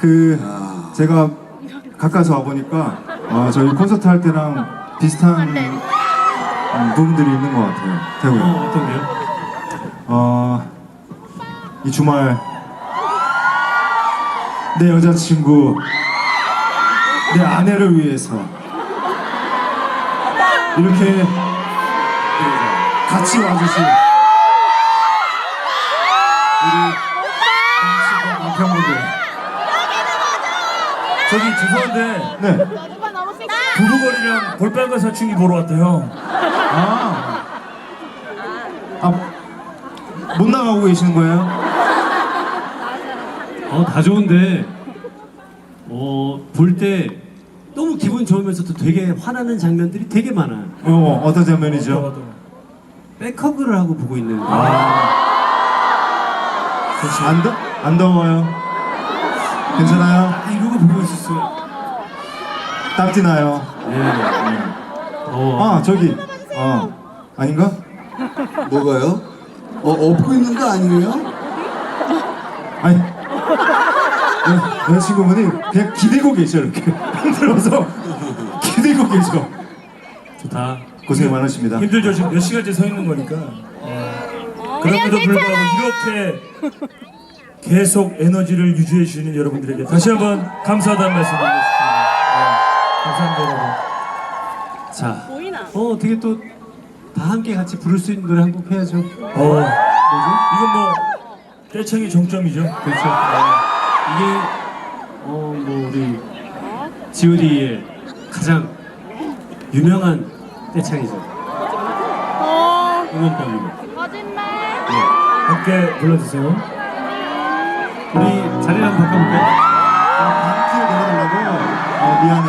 그 아. 제가 가까이서 와 보니까 어, 저희 콘서트 할 때랑 비슷한 음, 부분들이 있는 것 같아요. 태우요. 어, 어떤 게요? 어, 이 주말 내 여자친구, 내 아내를 위해서 이렇게 같이 와주신 우리 남친과 남편분들, 저기 죄송한데 네, 두루거리랑 볼빨간 사춘기 보러 왔대요. 아, 아, 못 나가고 계시는 거예요? 어, 다 좋은데, 어, 볼 때 너무 기분 좋으면서도 되게 화나는 장면들이 되게 많아요. 어, 어떤 장면이죠? 백허그를 하고 보고 있는. 안, 더, 안 더워요? 괜찮아요? 아, 있었어요. 땀띠 나요. 네. 어, 아 저기 어 아닌가? 뭐가요? 어, 업고 있는 거 아니에요? 아니 여- 여자친구분이 그냥 기대고 계셔 이렇게 흔들어서 기대고 계셔 좋다. 고생 많으십니다 힘들죠 지금 몇 시간째 서 있는 거니까. 그럼에도 불구하고 이렇게 계속 에너지를 유지해 주시는 여러분들에게 다시 한번 감사하다는 말씀 드리겠습니다. 네, 감사합니다 여러분. 자. 어, 어떻게 또 다 함께 같이 부를 수 있는 노래 한 곡 해야죠. 어, 이건 뭐 떼창의 정점이죠. 그렇죠. 이게, 어, 뭐, 우리, GOD의 가장 유명한 떼창이죠. 응원법이고. 거짓말. 함께 불러주세요. 우리 자리를 한번 바꿔볼까요? 방키를 내려달라고 어 미안해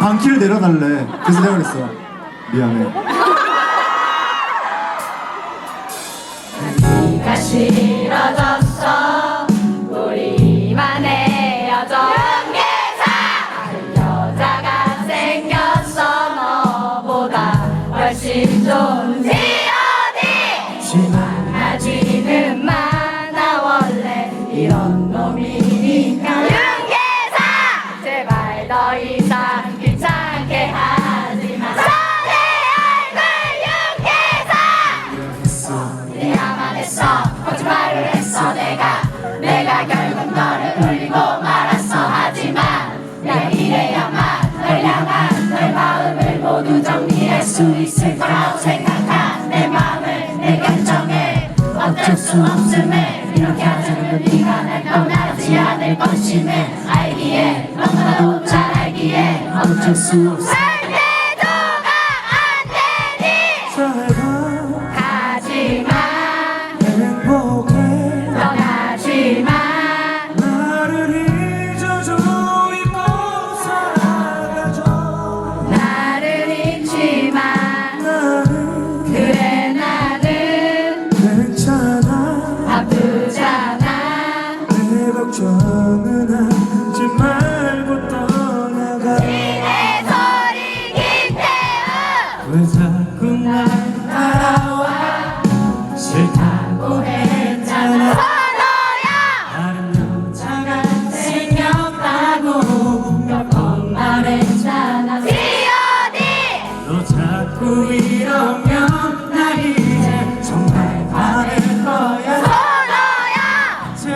방키를 내려달래 그래서 내가 그랬어 미안해 네가 싫어졌어. 우리만 헤어져. 다른 여자가 생겼어. 너보다 훨씬 좋은 지 수 있을 거라고 생각한 내 마음을 내 결정에 어쩔 수 없음에 이렇게 하자는 네가 날 떠나지 않을 것임에 알기에 너무나도 잘 알기에 어쩔 수 없어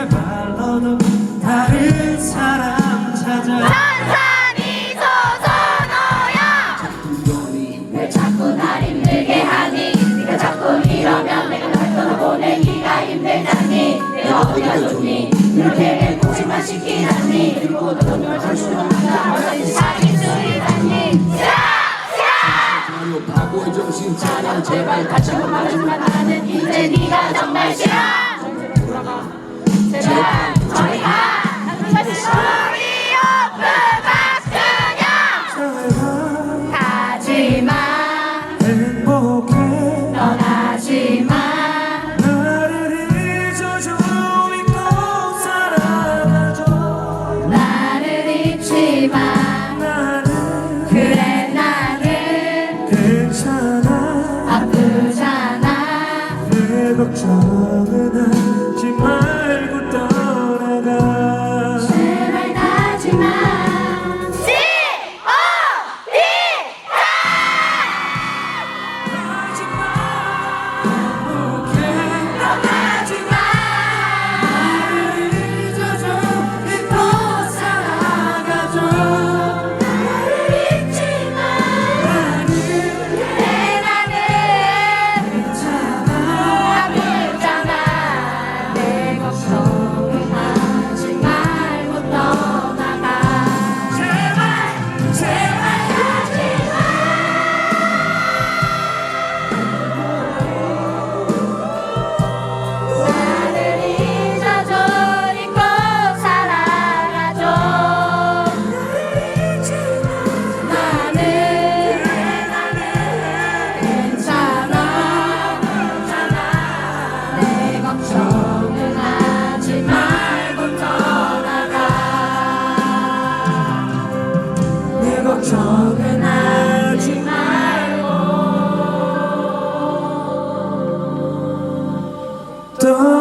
발 너도 다른 사람 찾아. 천산이 소선호야. 왜 자꾸 날 힘들게 하니? 네가 자꾸 이러면 내가 날 떠나보내기가 힘들다니. 내가 어디가 좋니? 이렇게 고생만 시키다니. 그리고 너 돈을 줄수 없다. 사기 소리다니. 아유, 바보의 정신 차려. 제발 다시 한번 말해주면 나는 이제 네가 정말 싫어 제발 저리 가 우리 오빠 박준영 가지마 행복해 떠나지마 나를 잊어줘 나를 잊지마 그래 나는 괜찮아 아프잖아 내 걱정 떠